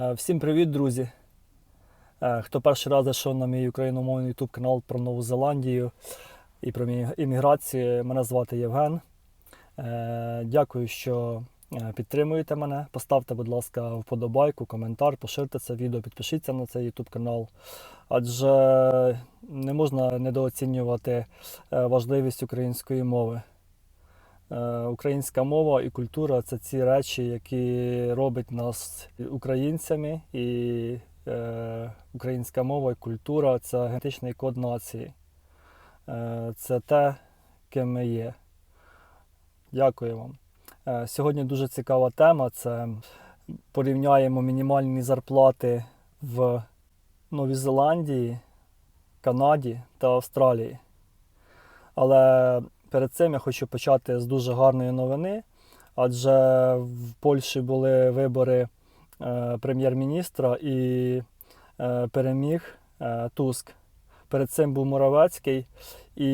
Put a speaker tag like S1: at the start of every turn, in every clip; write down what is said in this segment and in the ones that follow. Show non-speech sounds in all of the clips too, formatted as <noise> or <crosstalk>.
S1: Е, Всім привіт, друзі! Е, Хто перший раз зайшов на мій україномовний YouTube канал про Нову Зеландію і про імміграцію, мене звати Євген. Е, Дякую, що підтримуєте мене. Поставте, будь ласка, вподобайку, коментар, поширте це відео, підпишіться на цей YouTube канал. Адже не можна недооцінювати важливість української мови. Е, Українська мова і культура це ці речі, які роблять нас українцями, і е, українська мова і культура це генетичний код нації. Е, це те, ким ми є. Дякую вам. Е, сьогодні дуже цікава тема. Це порівняємо мінімальні зарплати в Новій Зеландії, Канаді та Австралії. Але перед цим я хочу почати з дуже гарної новини, адже в Польщі були вибори е, прем'єр-міністра і е, переміг е, Туск. Перед цим був Моравецький, і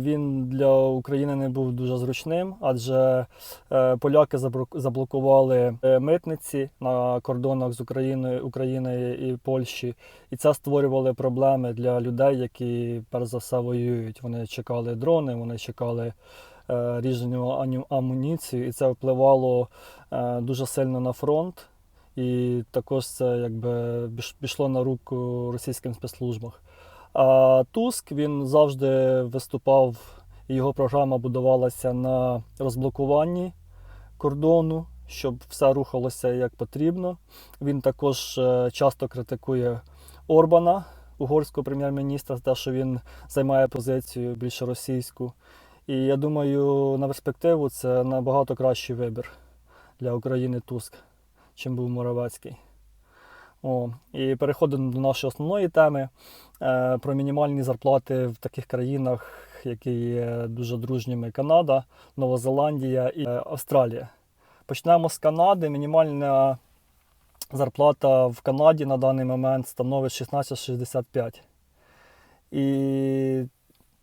S1: він для України не був дуже зручним, адже е, поляки заблокували е, митниці на кордонах з Україною, Україною і Польщі. І це створювало проблеми для людей, які перш за все воюють. Вони чекали дрони, вони чекали е, ріжню амуніцію, і це впливало дуже сильно на фронт. І також це якби пішло на руку російським спецслужбам. А Туск він завжди виступав, його програма будувалася на розблокуванні кордону, щоб все рухалося як потрібно. Він також е, часто критикує Орбана, угорського прем'єр-міністра, за те, що він займає позицію більше російську. І я думаю, на перспективу це набагато кращий вибір для України Туск, чим був Моравецький. О, і переходимо до нашої основної теми е, про мінімальні зарплати в таких країнах, які є дуже дружніми Канада, Нова Зеландія і е, Австралія. Почнемо з Канади. Мінімальна зарплата в Канаді на даний момент становить 16,65. І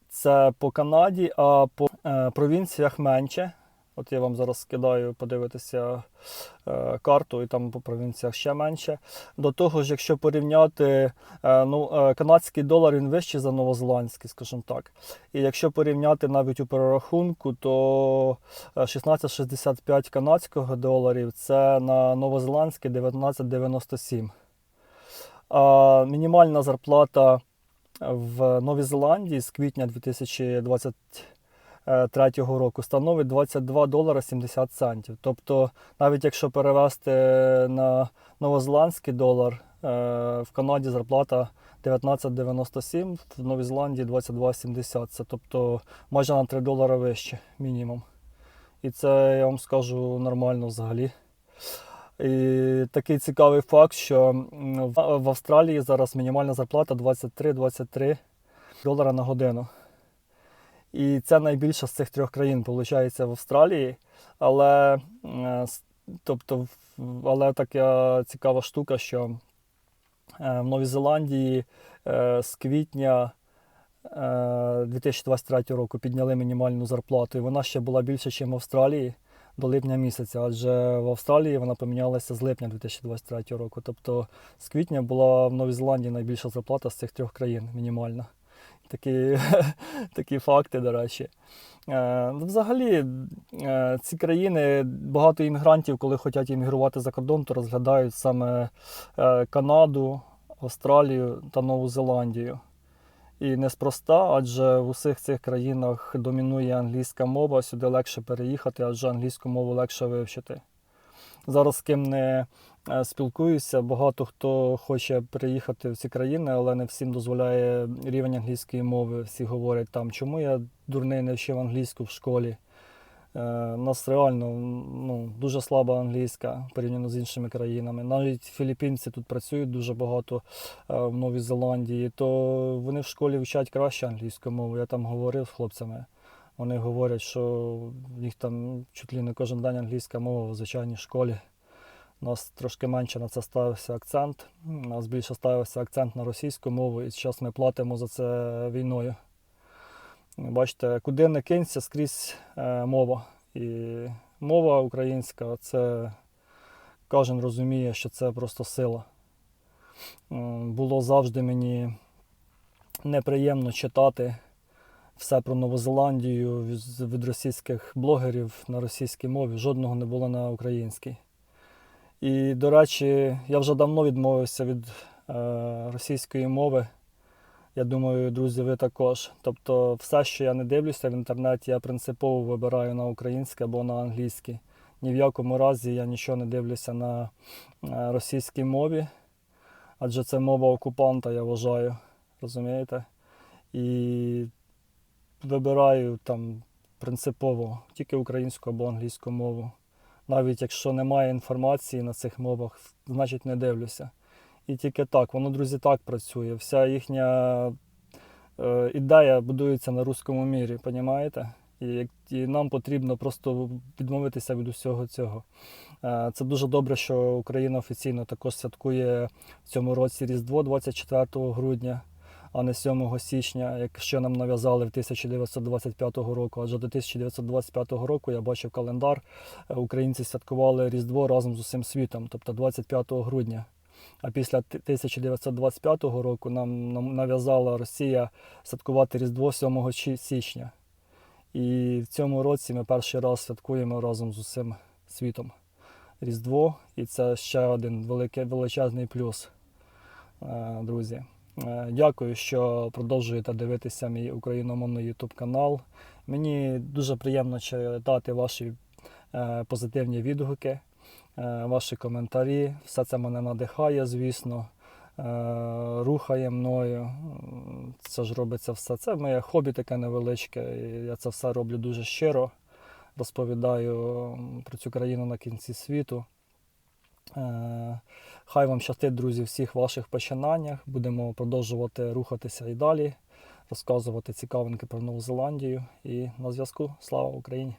S1: це по Канаді, а по е, провінціях менше. От я вам зараз скидаю подивитися е, карту, і там по провінціях ще менше. До того ж, якщо порівняти е, ну, е, канадський долар, він вищий за новозеландський, скажімо так. І якщо порівняти навіть у перерахунку, то е, 16,65 канадського доларів це на новозеландський 19,97. А мінімальна зарплата в Новій Зеландії з квітня 2023 року становить 22 долара 70 центів. Тобто, навіть якщо перевести на новозеландський долар, е, в Канаді зарплата 19,97, в Новій Зеландії 22,70. Це тобто майже на 3 долари вище мінімум. І це я вам скажу нормально взагалі. І такий цікавий факт, що в Австралії зараз мінімальна зарплата 23-23 долара на годину. І це найбільше з цих трьох країн виходить в Австралії. Але, е, тобто, але така цікава штука, що е, в Новій Зеландії е, з квітня е, 2023 року підняли мінімальну зарплату, і вона ще була більше, ніж в Австралії до липня місяця, адже в Австралії вона помінялася з липня 2023 року. Тобто з квітня була в Новій Зеландії найбільша зарплата з цих трьох країн мінімальна. Такі, <laughs> такі факти, до речі. Е, ну, взагалі, е, ці країни, багато іммігрантів, коли хочуть іммігрувати за кордон, то розглядають саме е, Канаду, Австралію та Нову Зеландію. І неспроста, адже в усіх цих країнах домінує англійська мова, сюди легше переїхати, адже англійську мову легше вивчити. Зараз з ким не е, спілкуюся, багато хто хоче приїхати в ці країни, але не всім дозволяє рівень англійської мови. Всі говорять там, чому я дурний не вчив англійську в школі. Е, У нас реально ну, дуже слаба англійська порівняно з іншими країнами. Навіть філіппінці тут працюють дуже багато е, в Новій Зеландії, то вони в школі вчать краще англійську мову. Я там говорив з хлопцями. Вони говорять, що в них там чуть ли не кожен день англійська мова в звичайній школі. У нас трошки менше на це ставився акцент. У нас більше ставився акцент на російську мову, і зараз ми платимо за це війною. Бачите, куди не кинься, скрізь е, мова. І мова українська це кожен розуміє, що це просто сила. Було завжди мені неприємно читати все про Нову Зеландію від- російських блогерів на російській мові, жодного не було на українській. І, до речі, я вже давно відмовився від е, російської мови. Я думаю, друзі, ви також. Тобто, все, що я не дивлюся в інтернеті, я принципово вибираю на українське або на англійське. Ні в якому разі я нічого не дивлюся на е, російській мові, адже це мова окупанта, я вважаю. Розумієте? І вибираю там принципово тільки українську або англійську мову. Навіть якщо немає інформації на цих мовах, значить не дивлюся. І тільки так, воно, друзі, так працює. Вся їхня е, ідея будується на руському мірі, понімаєте? І, і нам потрібно просто відмовитися від усього цього. Е, Це дуже добре, що Україна офіційно також святкує в цьому році Різдво 24 грудня, а не 7 січня, якщо нам нав'язали в 1925 року. Адже до 1925 року я бачив календар, е, українці святкували Різдво разом з усім світом, тобто 25 грудня. А після 1925 року нам нав'язала Росія святкувати Різдво 7 січня. І в цьому році ми перший раз святкуємо разом з усім світом Різдво, і це ще один великий, величезний плюс, е, друзі. Е, Дякую, що продовжуєте дивитися мій україномовний YouTube канал. Мені дуже приємно читати ваші е, позитивні відгуки, е, ваші коментарі. Все це мене надихає, звісно, рухає мною. Це ж робиться все. Це моє хобі таке невеличке. і Я це все роблю дуже щиро. Розповідаю про цю країну на кінці світу. Е, Хай вам щастить, друзі, всіх ваших починаннях. Будемо продовжувати рухатися і далі, розказувати цікавинки про Нову Зеландію. І на зв'язку. Слава Україні!